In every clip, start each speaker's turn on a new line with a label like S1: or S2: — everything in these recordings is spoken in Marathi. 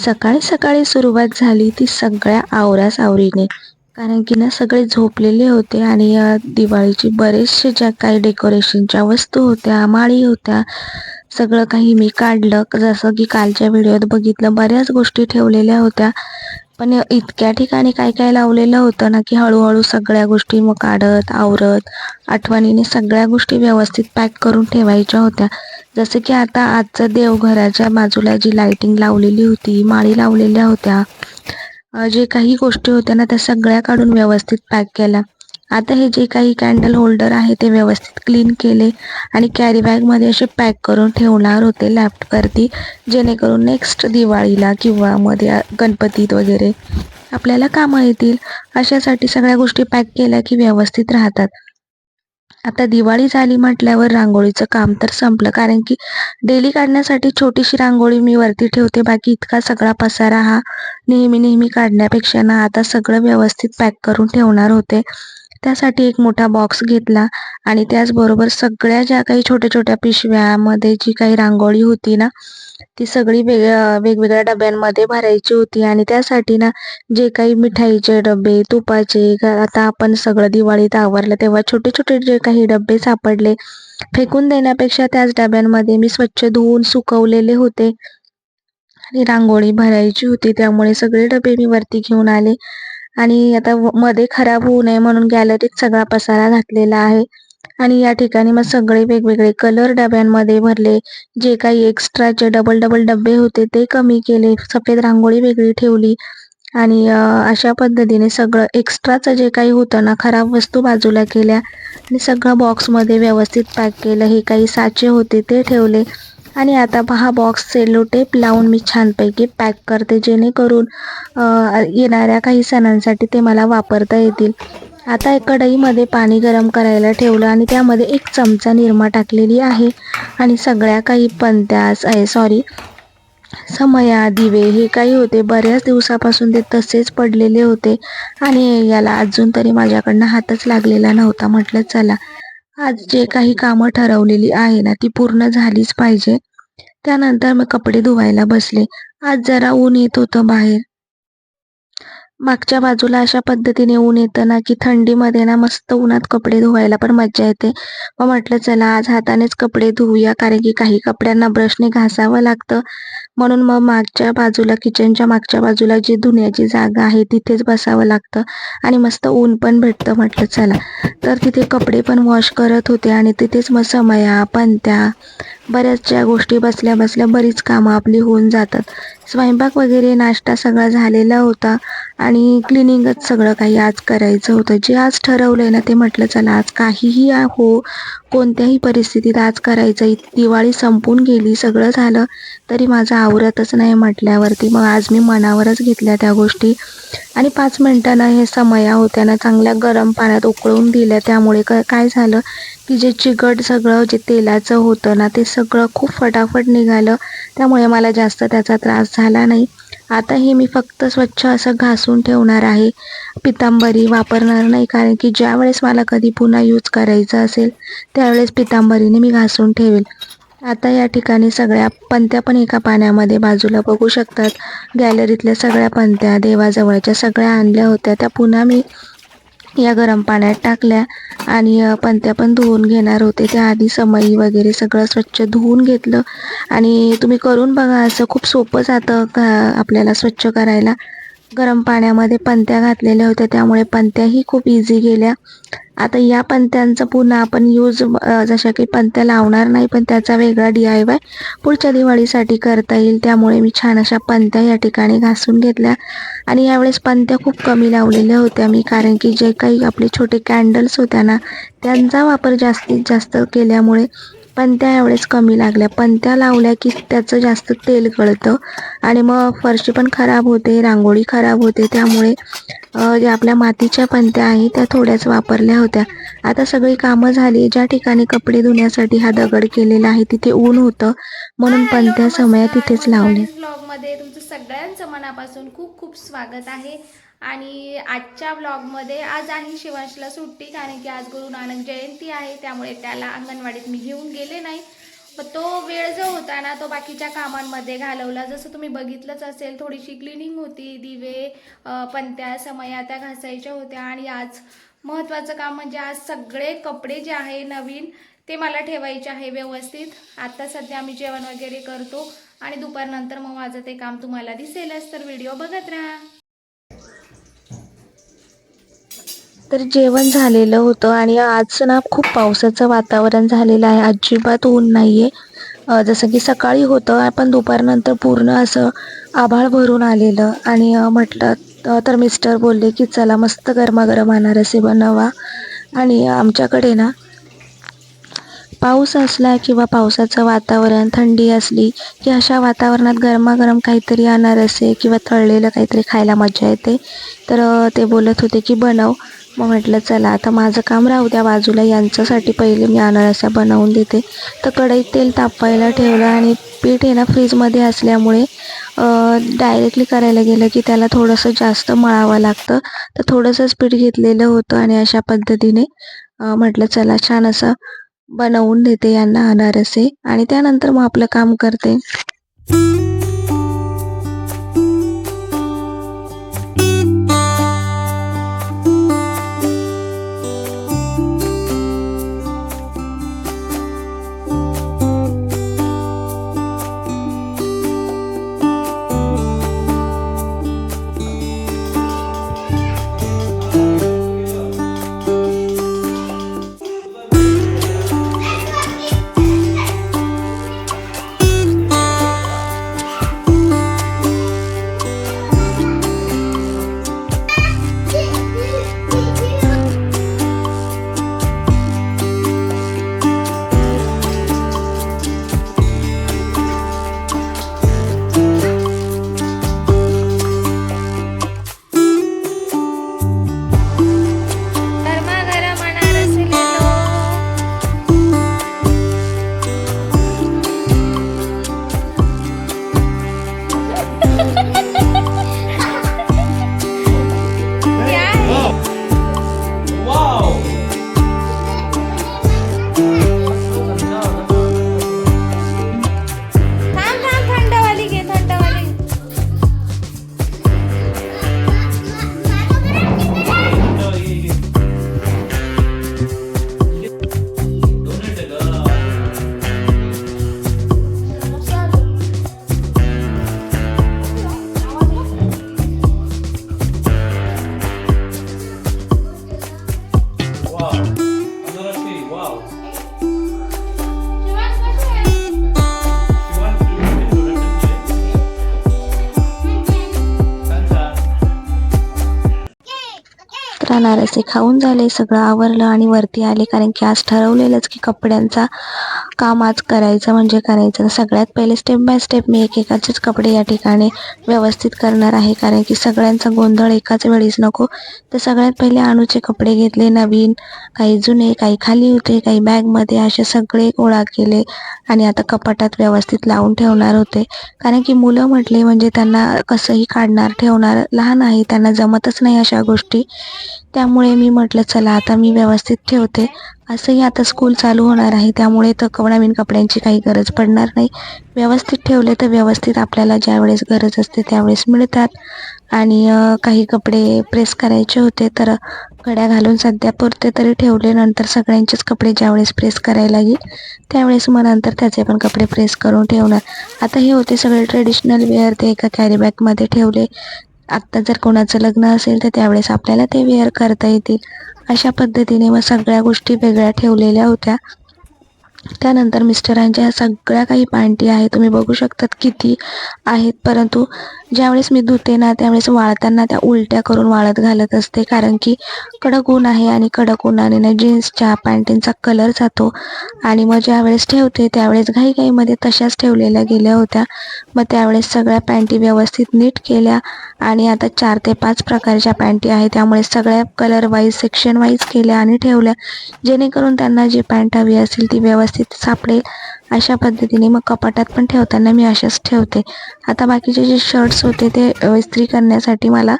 S1: सकाळी सकाळी सुरुवात झाली ती सगळ्या आवरासावरीने कारण की ना सगळे झोपलेले होते आणि या दिवाळीची बरेचसे ज्या काही डेकोरेशनच्या वस्तू होत्या माळी होत्या सगळं काही मी काढलं. जसं की कालच्या व्हिडिओत बघितलं बऱ्याच गोष्टी ठेवलेल्या होत्या. पण इतक्या ठिकाणी काय काय लावलेलं होतं ना की हळूहळू सगळ्या गोष्टी मग काढत आवरत आठवणीने सगळ्या गोष्टी व्यवस्थित पॅक करून ठेवायच्या होत्या. जसं की आता आजचं देवघराच्या बाजूला जी लाइटिंग लावलेली होती माळी लावलेल्या होत्या जे काही गोष्टी होत्या ना त्या सगळ्या काढून व्यवस्थित पॅक केल्या. आता हे जे काही कॅन्डल होल्डर आहे ते व्यवस्थित क्लीन केले आणि कॅरी बॅगमध्ये असे पॅक करून ठेवणार होते लॅपटॉपवरती जेणेकरून नेक्स्ट दिवाळीला किंवा मध्ये गणपतीत वगैरे आपल्याला कामं येतील. अशासाठी सगळ्या गोष्टी पॅक केल्या की व्यवस्थित राहतात. आता दिवाळी झाली म्हटल्यावर रांगोळीचं काम तर संपलं कारण की डेली काढण्यासाठी छोटीशी रांगोळी मी वरती ठेवते. बाकी इतका सगळा पसारा हा नेहमी नेहमी काढण्यापेक्षा ना आता सगळं व्यवस्थित पॅक करून ठेवणार होते. त्यासाठी एक मोठा बॉक्स घेतला. आणि त्याचबरोबर सगळ्या ज्या काही छोट्या छोट्या पिशव्यामध्ये जी काही रांगोळी होती ना ती सगळी वेग वेगवेगळ्या डब्यांमध्ये भरायची होती. आणि त्यासाठी ना जे काही मिठाईचे डबे तुपाचे आता आपण सगळं दिवाळीत आवरलं तेव्हा छोटे छोटे जे काही डबे सापडले फेकून देण्यापेक्षा त्याच डब्यांमध्ये मी स्वच्छ धुवून सुकवलेले होते. आणि रांगोळी भरायची होती. त्यामुळे सगळे डबे मी वरती घेऊन आले. आणि आता मध्ये खराब होऊ नये म्हणून गॅलरीत सगळा पसारा घातलेला आहे. आणि या ठिकाणी मग सगळे वेगवेगळे कलर डब्यांमध्ये भरले. जे काही एक्स्ट्राचे डबल डबल डबे होते ते कमी केले. सफेद रांगोळी वेगळी ठेवली. आणि अशा पद्धतीने सगळं एक्स्ट्राचं जे काही होतं ना खराब वस्तू बाजूला केल्या. आणि सगळं बॉक्समध्ये व्यवस्थित पॅक केलं. हे काही साचे होते ते ठेवले. आणि आता पहा बॉक्स सेलो टेप लावून मी छानपैकी पॅक करते जेणेकरून येणाऱ्या काही सणांसाठी ते मला वापरता येतील. आता एक कढईमध्ये पाणी गरम करायला ठेवलं आणि त्यामध्ये एक चमचा निरमा टाकलेली आहे. आणि सगळ्या काही पंत्या सॉरी समया दिवे हे काही होते. बऱ्याच दिवसापासून ते तसेच पडलेले होते. आणि याला अजून तरी माझ्याकडनं हातच लागलेला नव्हता. म्हटलं चला. आज जे काही कामं ठरवलेली आहे ना ती पूर्ण झालीच पाहिजे. त्यानंतर मी कपडे धुवायला बसले. आज जरा ऊन येत होतं बाहेर. मागच्या बाजूला अशा पद्धतीने ऊन येतं ना की थंडीमध्ये ना मस्त उन्हात कपडे धुवायला पण मज्जा येते. मग म्हटलं चला आज हातानेच कपडे धुवूया कारण की काही कपड्यांना ब्रशने घासावं लागतं. म्हणून मग मागच्या बाजूला किचनच्या मागच्या बाजूला जी धुण्याची जागा आहे तिथेच बसावं लागतं आणि मस्त ऊन पण भेटतं. म्हटलं चला. तर तिथे कपडे पण वॉश करत होते आणि तिथेच मग समया पंत्या बऱ्याचशा गोष्टी बसल्या बसल्या बरीच कामं आपली होऊन जातात. स्वयंपाक वगैरे नाश्ता सगळा झालेला होता आणि क्लिनिंगच सगळं काही आज करायचं होतं. जे आज ठरवलं आहे ना ते म्हटलं चला आज काहीही हो कोणत्याही परिस्थितीत आज करायचं? दिवाळी संपून गेली सगळं झालं तरी माझं आवरतच नाही म्हटल्यावरती. मग आज मी मनावरच घेतल्या त्या गोष्टी. आणि पाच मिनटानं हे समया होत्या ना चांगल्या गरम पाण्यात उकळून दिल्या. त्यामुळे काय झालं? की जे चिकट सगळं जे तेलाचं होतं ना ते सगळं खूप फटाफट निघालं. त्यामुळे मला जास्त त्याचा त्रास झाला नाही. आता हे मी फक्त स्वच्छ असं घासून ठेवणार आहे. पितांबरी वापरणार नाही कारण की ज्या वेळेस मला कधी पुन्हा यूज करायचं असेल त्यावेळेस पितांबरीने मी घासून ठेवेल. आता या ठिकाणी सगळ्या पंत्या पण एका पाण्यामध्ये बाजूला बघू शकतात. गॅलरीतल्या सगळ्या पंत्या देवाजवळच्या सगळ्या आणल्या होत्या त्या पुन्हा मी या गरम पाण्यात टाकल्या आणि पंत्या पण धुवून घेणार होते. त्याआधी समई वगैरे सगळं स्वच्छ धुवून घेतलं. आणि तुम्ही करून बघा असं खूप सोपं जातं का आपल्याला स्वच्छ करायला. गरम पाण्यामध्ये पंत्या घातलेल्या होत्या. त्यामुळे पंत्याही खूप इझी गेल्या. आता या पंत्यांचा पुन्हा आपण यूज जशा की पंत्या लावणार नाही पण त्याचा वेगळा डी आय वाय पुढच्या दिवाळीसाठी करता येईल. त्यामुळे मी छान अशा पंत्या या ठिकाणी घासून घेतल्या. आणि यावेळेस पंत्या खूप कमी लावलेल्या होत्या मी कारण की जे काही आपले छोटे कॅन्डल्स होत्या ना त्यांचा वापर जास्तीत जास्त केल्यामुळे पंत्या एवढेच कमी लागल्या. पंत्या लावल्या की त्याचं जास्त तेल गळतं आणि मग फरशी पण खराब होते रांगोळी खराब होते. त्यामुळे ज्या आपल्या मातीच्या पंत्या आहेत त्या थोड्याच वापरल्या होत्या. आता सगळी कामं झाली. ज्या ठिकाणी कपडे धुण्यासाठी हा दगड केलेला आहे तिथे ऊन होतं. म्हणून पंत्या समय तिथेच लावले
S2: ब्लॉगमध्ये तुमचं सगळ्यांचं मनापासून खूप खूप स्वागत आहे. आणि आजच्या ब्लॉगमध्ये आज आहे शिवांशला सुट्टी कारण की आज गुरु नानक जयंती आहे त्यामुळे त्याला अंगणवाडीत मी घेऊन गेले नाही. तो वेळ जो होता ना तो बाकीच्या कामांमध्ये घालवला. जसं तुम्ही बघितलंच असेल थोडीशी क्लिनिंग होती दिवे पंत्या पणत्या समया त्या घासायच्या होत्या. आणि आज महत्त्वाचं काम म्हणजे आज सगळे कपडे जे आहे नवीन ते मला ठेवायचे आहे व्यवस्थित. आता सध्या आम्ही जेवण वगैरे करतो आणि दुपारनंतर मग माझं ते काम तुम्हाला दिसेलच तर व्हिडिओ बघत राहा.
S1: तर जेवण झालेलं होतं आणि आज ना खूप पावसाचं वातावरण झालेलं आहे. अजिबात ऊन नाहीये. आहे जसं की सकाळी होतं पण दुपारनंतर पूर्ण असं आभाळ भरून आलेलं. आणि म्हटलं तर मिस्टर बोलले की चला मस्त गरमागरम अनारसे बनवा. आणि आमच्याकडे ना पाऊस असला किंवा पावसाचं वातावरण थंडी असली की अशा वातावरणात गरमागरम काहीतरी अनारसे किंवा तळलेलं काहीतरी खायला मजा येते. तर ते बोलत होते की बनव. मग म्हटलं चला आता माझं काम राहू द्या. बाजूला यांच्यासाठी पहिले मी अनारसा बनवून देते. तर कढईत तेल तापवायला ठेवलं आणि पीठ आहे ना फ्रीजमध्ये असल्यामुळे डायरेक्टली करायला गेलं की त्याला थोडंसं जास्त मळावं लागतं. तर थोडंसंच पीठ घेतलेलं होतं आणि अशा पद्धतीने म्हटलं चला छान असं बनवून देते यांना अनारसे. आणि त्यानंतर मग आपलं काम करते. तर अनारसे खाऊन झाले सगळं आवरलं आणि वरती आले. कारण की आज ठरवलेलंच की कपड्यांचा काम आज करायचं म्हणजे करायचं. सगळ्यात पहिले स्टेप बाय स्टेप मी एकेकाचेच कपडे या ठिकाणी व्यवस्थित करणार आहे. कारण की सगळ्यांचा गोंधळ एकाच वेळीच नको. तर सगळ्यात पहिले अणूचे कपडे घेतले नवीन काही जुने काही खाली होते काही बॅगमध्ये असे सगळे गोळा केले आणि आता कपाटात व्यवस्थित लावून ठेवणार होते. कारण की मुलं म्हटले म्हणजे त्यांना कसंही काढणार ठेवणार लहान आहे त्यांना जमतच नाही अशा गोष्टी. त्यामुळे मी म्हटलं चला आता मी व्यवस्थित ठेवते. असंही आता स्कूल चालू होणार आहे. त्यामुळे तर नवीन कपड्यांची काही गरज पडणार नाही. व्यवस्थित ठेवले तर व्यवस्थित आपल्याला ज्यावेळेस गरज असते त्यावेळेस मिळतात. आणि काही कपडे प्रेस करायचे होते तर घड्या घालून सध्या पुरते तरी ठेवले. नंतर सगळ्यांचेच कपडे ज्यावेळेस प्रेस करायला लागेल त्यावेळेस मग नंतर त्याचे पण कपडे प्रेस करून ठेवणार. आता हे होते सगळे ट्रेडिशनल वेअर ते एका कॅरीबॅगमध्ये ठेवले. आत्ता जर कोणाचं लग्न असेल तर त्यावेळेस आपल्याला ते वेअर करता येतील. अशा पद्धतीने मग सगळ्या गोष्टी वेगळ्या ठेवलेल्या होत्या. त्यानंतर मिस्टरांच्या ह्या सगळ्या काही पांटी आहे तुम्ही बघू शकतात किती आहेत. परंतु ज्यावेळेस मी धुते ना त्यावेळेस वाळताना त्या उलट्या करून वाळत घालत असते. कारण की कडक ऊन आहे आणि कडक उन्हाने ना जीन्सच्या पॅन्टींचा कलर जातो. आणि मग ज्यावेळेस ठेवते त्यावेळेस घाई घाईमध्ये तशाच ठेवलेल्या गेल्या होत्या. मग त्यावेळेस सगळ्या पॅन्टी व्यवस्थित नीट केल्या आणि आता चार ते पाच प्रकारच्या पॅन्टी आहे त्यामुळे सगळ्या कलर वाईज सेक्शन वाईज केल्या आणि ठेवल्या. जेणेकरून त्यांना जी पॅन्ट हवी असेल ती व्यवस्थित सापडेल अशा पद्धतीने मग कपाटात पण ठेवताना मी अशाच ठेवते. आता बाकीचे जे शर्ट्स होते ते इस्त्री करण्यासाठी मला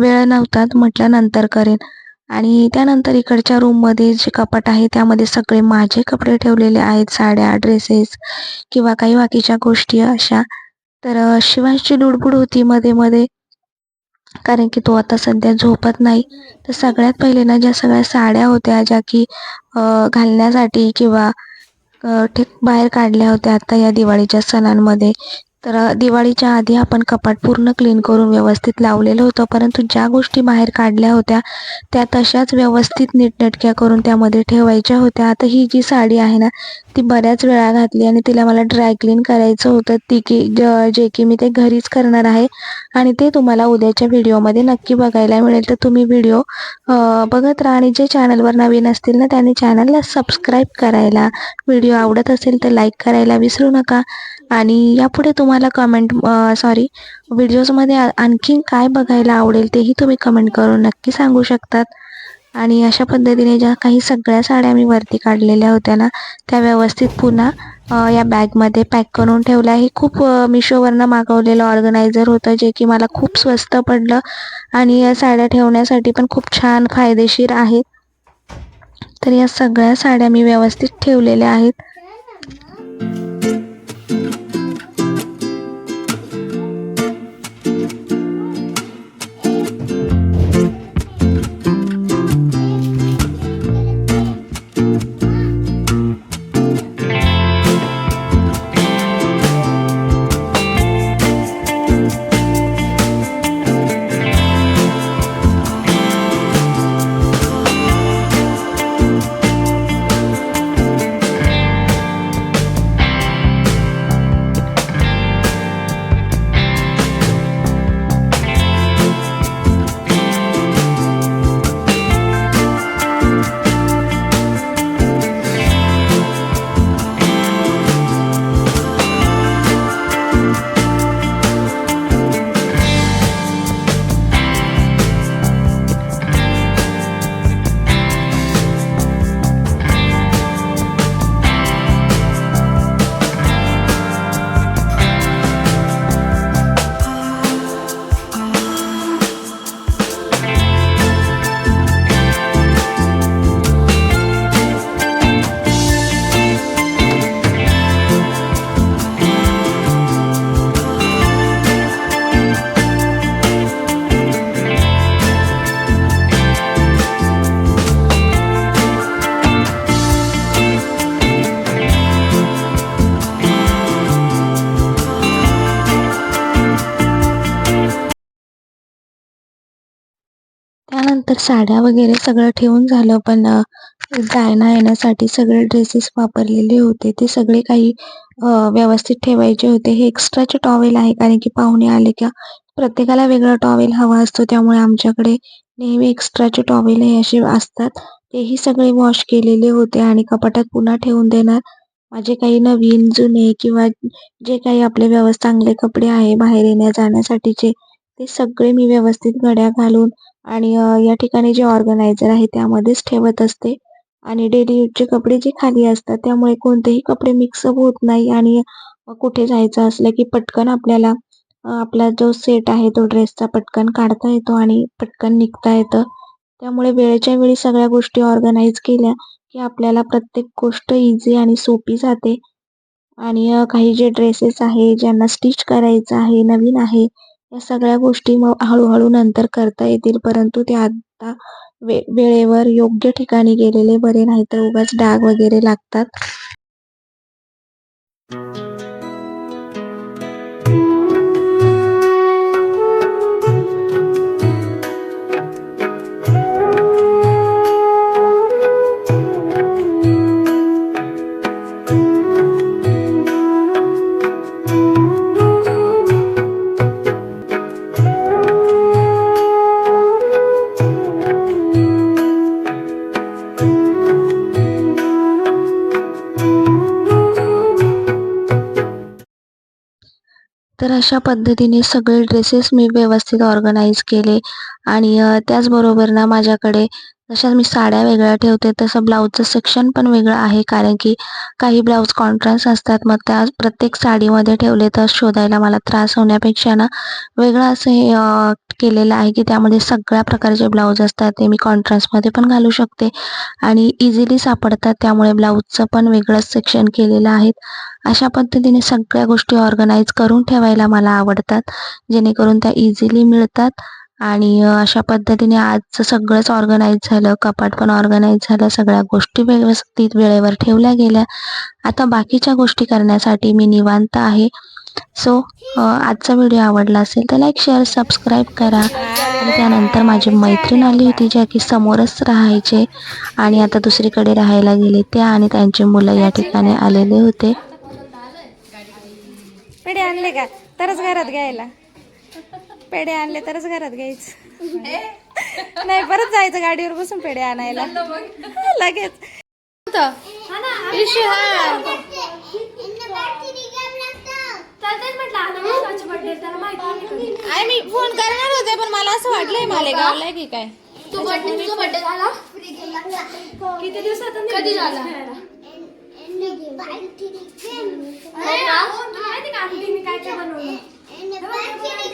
S1: वेळ नव्हता म्हटलं नंतर करेन. आणि त्यानंतर इकडच्या रूममध्ये जे कपाट आहे त्यामध्ये सगळे माझे कपडे ठेवलेले आहेत साड्या ड्रेसेस किंवा काही बाकीच्या गोष्टी अशा. तर शिवांशची लुडबुड होती मध्ये मध्ये. कारण की तो आता सध्या झोपत नाही. तर सगळ्यात पहिले ना ज्या सगळ्या साड्या होत्या ज्या की घालण्यासाठी किंवा ठीक बाहेर काढल्या होत्या आता या दिवाळीच्या सणांमध्ये. तर दिवाळीच्या आधी आपण कपाट पूर्ण क्लीन करून व्यवस्थित लावलेलं होतं. परंतु ज्या गोष्टी बाहेर काढल्या होत्या त्या तशाच व्यवस्थित नीटनेटक्या करून त्यामध्ये ठेवायच्या होत्या. आता ही जी साडी आहे ना ती बऱ्याच वेळा घातली आणि तिला मला ड्राय क्लीन करायचं होतं. ती की ज- जे की मी ते घरीच करणार आहे आणि ते तुम्हाला उद्याच्या व्हिडिओमध्ये नक्की बघायला मिळेल. तर तुम्ही व्हिडिओ बघत राहा आणि जे चॅनलवर नवीन असतील ना त्यांनी चॅनलला सबस्क्राईब करायला. व्हिडिओ आवडत असेल तर लाईक करायला विसरू नका. आणि यापुढे तुम्हाला कमेंट सॉरी व्हिडिओजमध्ये आणखी आणखीन काय बघायला आवडेल तेही तुम्ही कमेंट करून नक्की सांगू शकतात. आणि अशा पद्धतीने ज्या काही सगळ्या साड्या मी वरती काढलेल्या होत्या ना त्या व्यवस्थित पुन्हा या बॅगमध्ये पॅक करून ठेवल्या. हे खूप मिशोवरनं मागवलेलं ऑर्गनायझर होतं जे की मला खूप स्वस्त पडलं आणि या साड्या ठेवण्यासाठी पण खूप छान फायदेशीर आहेत. तर या सगळ्या साड्या मी व्यवस्थित ठेवलेल्या आहेत. तर साड्या वगैरे सगळं ठेवून झालं पण अ, जायना येण्यासाठी सगळे ड्रेसेस वापरलेले होते. ते सगळे काही व्यवस्थित ठेवायचे होते. हे एक्स्ट्राचे टॉवेल आहे कारण की पाहुणे आले का प्रत्येकाला वेगळा टॉवेल हवा असतो. त्यामुळे आमच्याकडे नेहमी एक्स्ट्राचे टॉवेल हे असे असतात. तेही सगळे वॉश केलेले होते आणि कपाटात पुन्हा ठेवून देणार. माझे काही नवीन जुने किंवा जे काही आपले व्यवस्थित चांगले कपडे आहे बाहेर येण्या जाण्यासाठीचे ते सगळे मी व्यवस्थित घड्या घालून आणि या ठिकाणी जे ऑर्गनायझर आहे त्यामध्येच ठेवत असते. आणि डेली यूजचे कपडे जे खाली असतात त्यामुळे कोणतेही कपडे मिक्सअप होत नाही आणि कुठे जायचं असलं की पटकन आपल्याला आपला जो सेट आहे तो ड्रेसचा पटकन काढता येतो आणि पटकन निघता येतं. त्यामुळे वेळेच्या वेळी सगळ्या गोष्टी ऑर्गनाईज केल्या की आपल्याला प्रत्येक गोष्ट इझी आणि सोपी जाते. आणि काही जे ड्रेसेस आहे ज्यांना स्टिच करायचं आहे नवीन आहे या सगळ्या गोष्टी मग हळूहळू नंतर करता येतील परंतु ते आता वे वेळेवर योग्य ठिकाणी गेलेले बरे नाहीतर उगाच डाग वगैरे लागतात. तर अशा पद्धतीने सगळे ड्रेसेस मी व्यवस्थित ऑर्गनाईज केले. आणि त्याचबरोबर ना माझ्याकडे जशा मी साड्या वेगळ्या ठेवते. तसं ब्लाऊजचं सेक्शन पण वेगळं आहे. कारण की काही ब्लाऊज कॉन्ट्रास्ट असतात. मग त्या प्रत्येक साडीमध्ये ठेवले तर शोधायला मला त्रास होण्यापेक्षा ना वेगळं असं हे केलेलं आहे की त्यामध्ये सगळ्या प्रकारचे ब्लाऊज असतात. ते मी कॉन्ट्रास्टमध्ये पण घालू शकते. आणि इझिली सापडतात. त्यामुळे ब्लाऊजचं पण वेगळंच सेक्शन केलेलं आहे. अशा पद्धतीने सगळ्या गोष्टी ऑर्गनाईज करून ठेवायला मला आवडतात जेणेकरून त्या इझिली मिळतात. आणि अशा पद्धतीने आजचं सगळंच ऑर्गनाईज झालं कपाट पण ऑर्गनाईज झालं सगळ्या गोष्टी व्यवस्थित वेळेवर ठेवल्या गेल्या. आता बाकीच्या गोष्टी करण्यासाठी मी निवांत आहे. सो आजचा व्हिडिओ आवडला असेल तर लाईक शेअर सबस्क्राईब करा. आणि त्यानंतर माझी मैत्रीण आली होती ज्या की समोरच राहायचे. आणि आता दुसरीकडे राहायला गेले त्या आणि त्यांची मुलं या ठिकाणी आलेले होते.
S3: पेढे आणले का? तरच घरात घ्यायला. पेढे आणले तरच घरात घ्यायचं. नाही परत जायचं गाडीवर बसून पेढे आणायला. लगेच. आय मी फोन करणार होते पण मला असं वाटलंय मालेगावला की काय?
S2: तू बर्थडे झाला?
S3: किती दिवसात
S2: कधी झाला?
S3: काय काय बनवलं